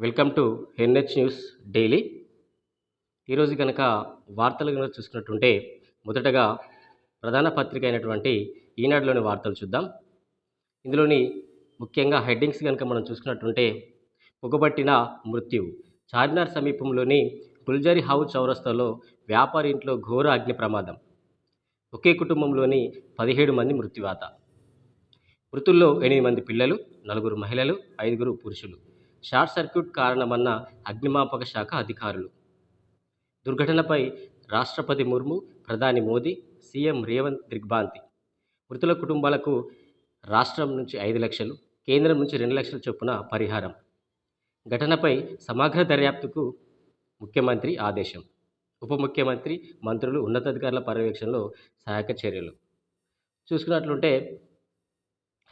Welcome to NH news daily. ఈరోజు కనుక వార్తలు కనుక చూసుకున్నట్టుంటే మొదటగా ప్రధాన పత్రిక అయినటువంటి ఈనాడులోని వార్తలు చూద్దాం. ఇందులోని ముఖ్యంగా హెడ్డింగ్స్ కనుక మనం చూసుకున్నట్టుంటే పొగబట్టిన మృత్యువు. చార్మినార్ సమీపంలోని గుల్జరి హౌస్ చౌరస్తాలో వ్యాపారి ఇంట్లో ఘోర అగ్ని ప్రమాదం. ఒకే కుటుంబంలోని పదిహేడు మంది మృత్యువాత. మృతుల్లో ఎనిమిది మంది పిల్లలు నలుగురు మహిళలు ఐదుగురు పురుషులు. షార్ట్ సర్క్యూట్ కారణమన్న అగ్నిమాపక శాఖ అధికారులు. దుర్ఘటనపై రాష్ట్రపతి ముర్ము ప్రధాని మోదీ సీఎం రేవంత్ దిగ్భాంతి. మృతుల కుటుంబాలకు రాష్ట్రం నుంచి ఐదు లక్షలు కేంద్రం నుంచి రెండు లక్షల చొప్పున పరిహారం. ఘటనపై సమగ్ర దర్యాప్తుకు ముఖ్యమంత్రి ఆదేశం. ఉప ముఖ్యమంత్రి మంత్రులు ఉన్నతాధికారుల పర్యవేక్షణలో సహాయక చర్యలు. చూసుకున్నట్లుంటే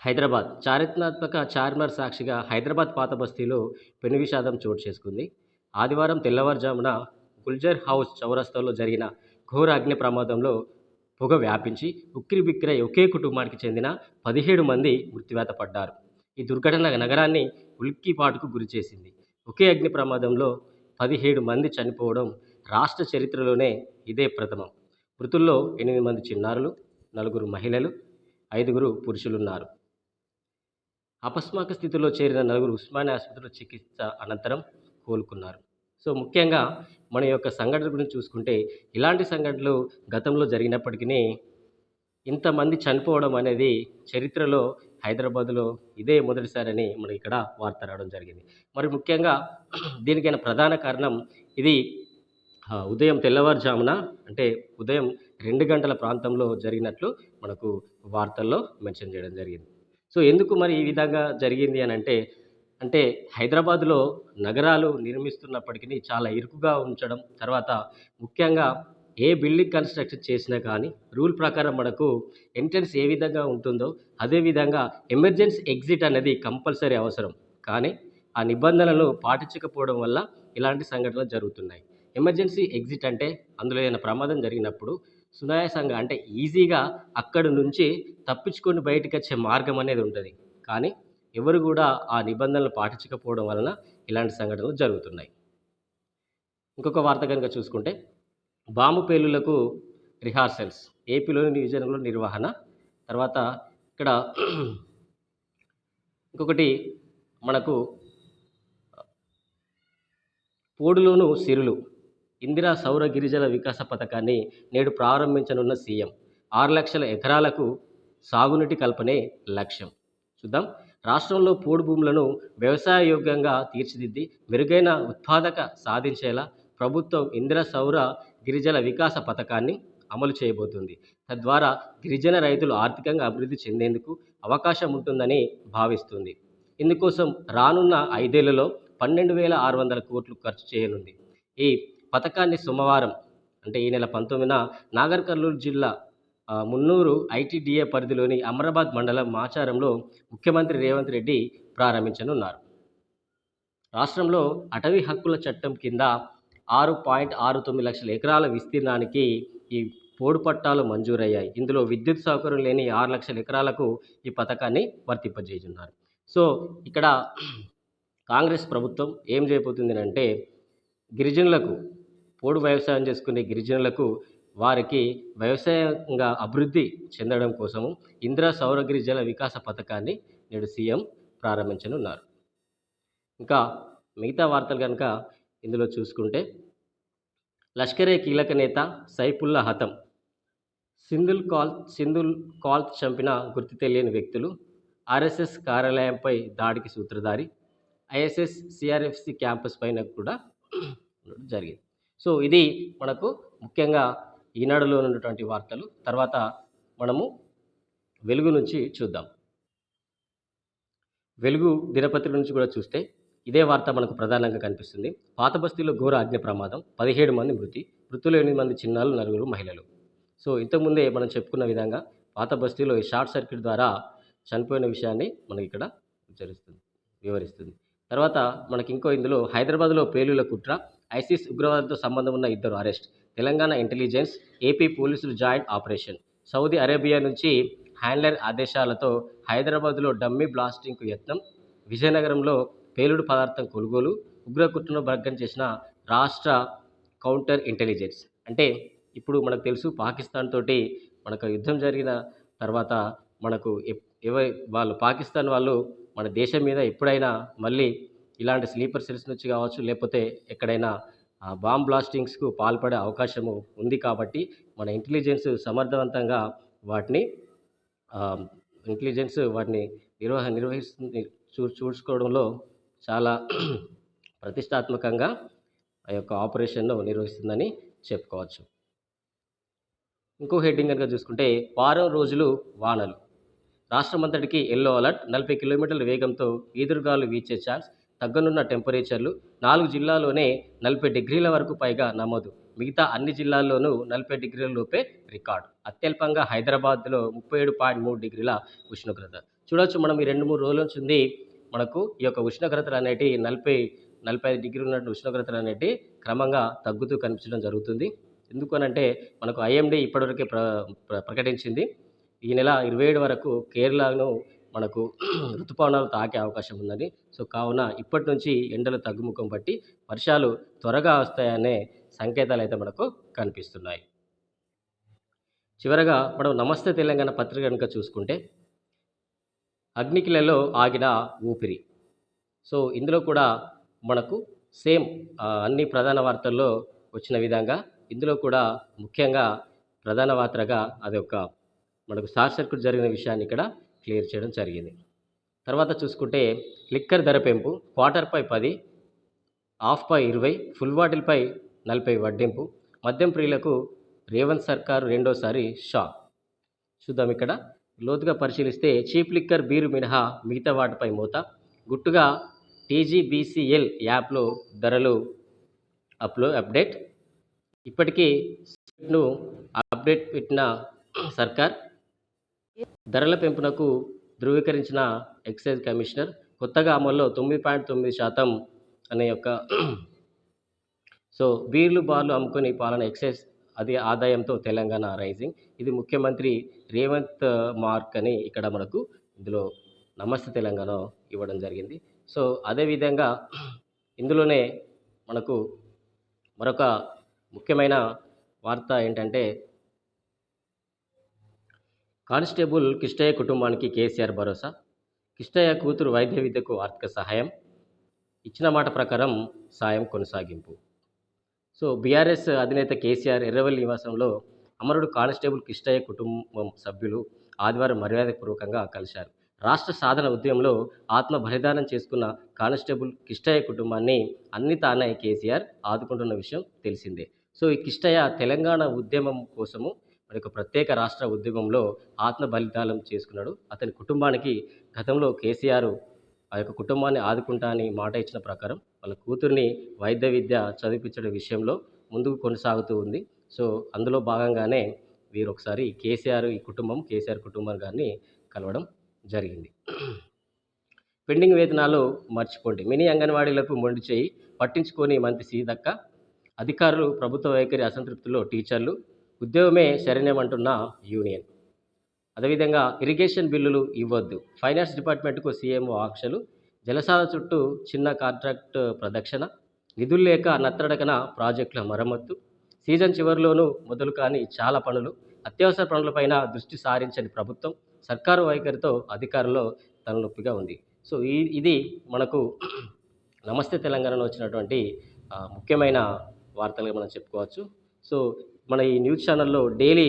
హైదరాబాద్ చారిత్రాత్మక చార్మర్ సాక్షిగా హైదరాబాద్ పాత బస్తీలో పెను విషాదం చోటు చేసుకుంది. ఆదివారం తెల్లవారుజామున గుల్జర్ హౌస్ చౌరస్తాలో జరిగిన ఘోర అగ్ని ప్రమాదంలో పొగ వ్యాపించి ఉక్కిరి బిక్కిరై ఒకే కుటుంబానికి చెందిన పదిహేడు మంది మృత్యువాత పడ్డారు. ఈ దుర్ఘటన నగరాన్ని ఉల్కిపాటుకు గురిచేసింది ఒకే అగ్ని ప్రమాదంలో పదిహేడు మంది చనిపోవడం రాష్ట్ర చరిత్రలోనే ఇదే ప్రథమం. మృతుల్లో ఎనిమిది మంది చిన్నారులు నలుగురు మహిళలు ఐదుగురు పురుషులున్నారు. అపస్మాక స్థితిలో చేరిన నలుగురు ఉస్మానియా ఆసుపత్రిలో చికిత్స అనంతరం కోలుకున్నారు. సో ముఖ్యంగా మన యొక్క సంఘటన గురించి చూసుకుంటే ఇలాంటి సంఘటనలు గతంలో జరిగినప్పటికీ ఇంతమంది చనిపోవడం అనేది చరిత్రలో హైదరాబాద్లో ఇదే మొదటిసారని మనకి ఇక్కడ వార్త రావడం జరిగింది. మరి ముఖ్యంగా దీనికైన ప్రధాన కారణం ఇది ఉదయం తెల్లవారుజామున అంటే ఉదయం రెండు గంటల ప్రాంతంలో జరిగినట్లు మనకు వార్తల్లో మెన్షన్ చేయడం జరిగింది. సో ఎందుకు మరి ఈ విధంగా జరిగింది అని అంటే అంటే హైదరాబాద్లో నగరాలు నిర్మిస్తున్నప్పటికీ చాలా ఇరుకుగా ఉంచడం తర్వాత ముఖ్యంగా ఏ బిల్డింగ్ కన్స్ట్రక్షన్ చేసినా కానీ రూల్ ప్రకారం మనకు ఎంట్రన్స్ ఏ విధంగా ఉంటుందో అదే విధంగా ఎమర్జెన్సీ ఎగ్జిట్ అనేది కంపల్సరీ అవసరం. కానీ ఆ నిబంధనలు పాటించకపోవడం వల్ల ఇలాంటి సంఘటనలు జరుగుతున్నాయి. ఎమర్జెన్సీ ఎగ్జిట్ అంటే అందులో ఏదైనా ప్రమాదం జరిగినప్పుడు సునాయాసంగా అంటే ఈజీగా అక్కడి నుంచి తప్పించుకొని బయటకు వచ్చే మార్గం అనేది ఉంటుంది. కానీ ఎవరు కూడా ఆ నిబంధనలు పాటించకపోవడం వలన ఇలాంటి సంఘటనలు జరుగుతున్నాయి. ఇంకొక వార్త కనుక చూసుకుంటే బాంబు పేలులకు రిహార్సల్స్ ఏపీలోని నియోజకవర్గంలో నిర్వహణ తర్వాత ఇక్కడ ఇంకొకటి మనకు పోడులోను సిరులు ఇందిరా సౌర గిరిజన వికాస పథకాన్ని నేడు ప్రారంభించనున్న సీఎం. ఆరు లక్షల ఎకరాలకు సాగునీటి కల్పనే లక్ష్యం. చూద్దాం. రాష్ట్రంలో పోడు భూములను వ్యవసాయ యోగ్యంగా తీర్చిదిద్ది మెరుగైన ఉత్పాదక సాధించేలా ప్రభుత్వం ఇందిరా సౌర గిరిజన వికాస పథకాన్ని అమలు చేయబోతుంది. తద్వారా గిరిజన రైతులు ఆర్థికంగా అభివృద్ధి చెందేందుకు అవకాశం ఉంటుందని భావిస్తుంది. ఇందుకోసం రానున్న ఐదేళ్ళలో పన్నెండు వేల ఆరు వందల కోట్లు ఖర్చు చేయనుంది. ఈ పథకాన్ని సోమవారం అంటే ఈ నెల పంతొమ్మిదిన నాగర్ కర్నూలు జిల్లా మున్నూరు ఐటీడీఏ పరిధిలోని అమరాబాద్ మండలం మాచారంలో ముఖ్యమంత్రి రేవంత్ రెడ్డి ప్రారంభించనున్నారు. రాష్ట్రంలో అటవీ హక్కుల చట్టం కింద ఆరు పాయింట్ ఆరు తొమ్మిది లక్షల ఎకరాల విస్తీర్ణానికి ఈ పోడు పట్టాలు మంజూరయ్యాయి. ఇందులో విద్యుత్ సౌకర్యం లేని ఆరు లక్షల ఎకరాలకు ఈ పథకాన్ని వర్తింపజేయనున్నారు. సో ఇక్కడ కాంగ్రెస్ ప్రభుత్వం ఏం చేయబోతుంది అంటే గిరిజనులకు పోడు వ్యవసాయం చేసుకునే గిరిజనులకు వారికి వ్యవసాయంగా అభివృద్ధి చెందడం కోసము ఇందిరా సౌర గిరిజన వికాస పథకాన్ని నేడు సీఎం ప్రారంభించనున్నారు. ఇంకా మిగతా వార్తలు కనుక ఇందులో చూసుకుంటే లష్కరే కీలక నేత సైఫుల్లా హతం. సింధుల్ కాల్ సింధుల్ కాల్ చంపిన గుర్తు తెలియని వ్యక్తులు ఆర్ఎస్ఎస్ కార్యాలయంపై దాడికి సూత్రధారి ఐఎస్ఎస్ సిఆర్ఎఫ్సి క్యాంపస్ పైన కూడా జరిగింది. సో ఇది మనకు ముఖ్యంగా ఈనాడులో ఉన్నటువంటి వార్తలు. తర్వాత మనము వెలుగు నుంచి చూద్దాం. వెలుగు దినపత్రిక నుంచి కూడా చూస్తే ఇదే వార్త మనకు ప్రధానంగా కనిపిస్తుంది. పాత బస్తీలో ఘోర అగ్ని ప్రమాదం పదిహేడు మంది మృతి మృతులు ఎనిమిది మంది చిన్నారులు నలుగురు మహిళలు. సో ఇంతకుముందే మనం చెప్పుకున్న విధంగా పాత బస్తీలో ఈ షార్ట్ సర్క్యూట్ ద్వారా చనిపోయిన విషయాన్ని మనకి ఇక్కడ ఉచ్చరిస్తుంది వివరిస్తుంది. తర్వాత మనకి ఇంకో ఇందులో హైదరాబాద్లో పేలుల కుట్ర ఐసిస్ ఉగ్రవాదంతో సంబంధం ఉన్న ఇద్దరు అరెస్ట్. తెలంగాణ ఇంటెలిజెన్స్ ఏపీ పోలీసులు జాయింట్ ఆపరేషన్. సౌదీ అరేబియా నుంచి హ్యాండ్లర్ ఆదేశాలతో హైదరాబాద్లో డమ్మీ బ్లాస్టింగ్కు యత్నం. విజయనగరంలో పేలుడు పదార్థం కొనుగోలు. ఉగ్రకుట్రను భగ్నం చేసిన రాష్ట్ర కౌంటర్ ఇంటెలిజెన్స్. అంటే ఇప్పుడు మనకు తెలుసు పాకిస్తాన్ తోటి మనకు యుద్ధం జరిగిన తర్వాత మనకు ఎవరి వాళ్ళు పాకిస్తాన్ వాళ్ళు మన దేశం మీద ఎప్పుడైనా మళ్ళీ ఇలాంటి స్లీపర్ సెల్స్ నుంచి కావచ్చు లేకపోతే ఎక్కడైనా బాంబ్ బ్లాస్టింగ్స్కు పాల్పడే అవకాశము ఉంది కాబట్టి మన ఇంటెలిజెన్స్ సమర్థవంతంగా వాటిని ఇంటెలిజెన్స్ వాటిని నిర్వహ నిర్వహిస్తుంది చూ చూసుకోవడంలో చాలా ప్రతిష్టాత్మకంగా ఆ యొక్క ఆపరేషన్ను నిర్వహిస్తుందని చెప్పుకోవచ్చు. ఇంకో హెడ్డింగ్ కనుక చూసుకుంటే వారం రోజులు వానలు. రాష్ట్రమంతటికి ఎల్లో అలర్ట్ నలభై కిలోమీటర్ల వేగంతో ఈదురుగాలు వీచే ఛాన్స్ తగ్గనున్న టెంపరేచర్లు నాలుగు జిల్లాల్లోనే నలభై డిగ్రీల వరకు పైగా నమోదు. మిగతా అన్ని జిల్లాల్లోనూ నలభై డిగ్రీల లోపే రికార్డు. అత్యల్పంగా హైదరాబాద్లో ముప్పై ఏడు పాయింట్ మూడు డిగ్రీల ఉష్ణోగ్రత. చూడవచ్చు మనం ఈ రెండు మూడు రోజుల నుంచి ఉంది. మనకు ఈ యొక్క ఉష్ణోగ్రతలు అనేటి నలభై నలభై ఐదు డిగ్రీలు ఉన్నటువంటి ఉష్ణోగ్రతలు అనేటి క్రమంగా తగ్గుతూ కనిపించడం జరుగుతుంది. ఎందుకనంటే మనకు ఐఎండీ ఇప్పటివరకే ప్ర ప్ర- ప్రకటించింది. ఈ నెల ఇరవై ఏడు వరకు కేరళను మనకు ఋతుపవనాలు తాకే అవకాశం ఉందని సో కావున ఇప్పటి నుంచి ఎండలు తగ్గుముఖం బట్టి వర్షాలు త్వరగా వస్తాయనే సంకేతాలు అయితే మనకు కనిపిస్తున్నాయి. చివరగా మనం నమస్తే తెలంగాణ పత్రిక కనుక చూసుకుంటే అగ్నికిలలో ఆగిన ఊపిరి. సో ఇందులో కూడా మనకు సేమ్ అన్ని ప్రధాన వార్తల్లో వచ్చిన విధంగా ఇందులో కూడా ముఖ్యంగా ప్రధాన వార్తగా అది ఒక మనకు స్టార్ సర్క్యూట్ జరిగిన విషయాన్ని ఇక్కడ క్లియర్ చేయడం జరిగింది. తర్వాత చూసుకుంటే లిక్కర్ ధర పెంపు క్వార్టర్పై పది హాఫ్పై ఇరవై ఫుల్ బాటిల్పై నలభై వడ్డింపు. మద్యం ప్రియులకు రేవంత్ సర్కార్ రెండోసారి షాక్. చూద్దాం ఇక్కడ. లోతుగా పరిశీలిస్తే చీప్ లిక్కర్ బీరు మినహా మిగతా వాటిపై మూత. గుట్టుగా టీజీబీసీఎల్ యాప్లో ధరలు అప్లో అప్డేట్. ఇప్పటికీ అప్డేట్ పెట్టిన సర్కార్ ధరల పెంపునకు ధృవీకరించిన ఎక్సైజ్ కమిషనర్ కొత్తగా అమల్లో తొమ్మిది పాయింట్ తొమ్మిది శాతం అనే యొక్క సో బీర్లు బార్లు అమ్ముకుని పాలన ఎక్సైజ్ అది ఆదాయంతో తెలంగాణ రైజింగ్. ఇది ముఖ్యమంత్రి రేవంత్ మార్క్ అని ఇక్కడ మనకు ఇందులో నమస్తే తెలంగాణ ఇవ్వడం జరిగింది. సో అదేవిధంగా ఇందులోనే మనకు మరొక ముఖ్యమైన వార్త ఏంటంటే కానిస్టేబుల్ కిష్టయ్య కుటుంబానికి కేసీఆర్ భరోసా. కిష్టయ్య కూతురు వైద్య విద్యకు ఆర్థిక సహాయం. ఇచ్చిన మాట ప్రకారం సాయం కొనసాగింపు. సో బీఆర్ఎస్ అధినేత కేసీఆర్ ఎర్రవల్లి నివాసంలో అమరుడు కానిస్టేబుల్ కిష్టయ్య కుటుంబం సభ్యులు ఆదివారం మర్యాదపూర్వకంగా కలిశారు. రాష్ట్ర సాధన ఉద్యమంలో ఆత్మ బలిదానం చేసుకున్న కానిస్టేబుల్ కిష్టయ్య కుటుంబాన్ని అన్ని తానే కేసీఆర్ ఆదుకుంటున్న విషయం తెలిసిందే. సో ఈ కిష్టయ్య తెలంగాణ ఉద్యమం కోసము మరి ఒక ప్రత్యేక రాష్ట్ర ఉద్యమంలో ఆత్మ బలిదానం చేసుకున్నాడు. అతని కుటుంబానికి గతంలో కేసీఆర్ ఆ యొక్క కుటుంబాన్ని ఆదుకుంటా అని మాట ఇచ్చిన ప్రకారం వాళ్ళ కూతుర్ని వైద్య విద్య చదివించడం విషయంలో ముందుకు కొనసాగుతూ ఉంది. సో అందులో భాగంగానే వీరు ఒకసారి కేసీఆర్ ఈ కుటుంబం కేసీఆర్ కుటుంబం గారిని కలవడం జరిగింది. పెండింగ్ వేతనాలు మర్చిపోండి. మినీ అంగన్వాడీలకు మొండి చేయి పట్టించుకొని మంత్రి సీతక్క అధికారులు ప్రభుత్వ వైఖరి అసంతృప్తిలో టీచర్లు ఉద్యోగమే శరణ్యమంటున్న యూనియన్. అదేవిధంగా ఇరిగేషన్ బిల్లులు ఇవ్వద్దు. ఫైనాన్స్ డిపార్ట్మెంట్కు సీఎంఓ ఆంక్షలు జలసాల చుట్టూ చిన్న కాంట్రాక్ట్ ప్రదక్షిణ నిధులు లేక నత్తడకన ప్రాజెక్టుల మరమ్మత్తు సీజన్ చివరిలోనూ మొదలు కాని చాలా పనులు అత్యవసర పనులపైన దృష్టి సారించని ప్రభుత్వం సర్కారు వైఖరితో అధికారంలో తలనొప్పిగా ఉంది. సో ఈ ఇది మనకు నమస్తే తెలంగాణలో వచ్చినటువంటి ముఖ్యమైన వార్తలుగా మనం చెప్పుకోవచ్చు. సో మన ఈ న్యూస్ ఛానల్లో డైలీ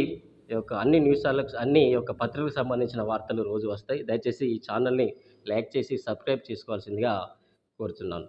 యొక్క అన్ని న్యూస్ ఛానల్స్ అన్ని యొక్క పత్రికలకు సంబంధించిన వార్తలు రోజు వస్తాయి. దయచేసి ఈ ఛానల్ని లైక్ చేసి సబ్స్క్రైబ్ చేసుకోవాల్సిందిగా కోరుతున్నాను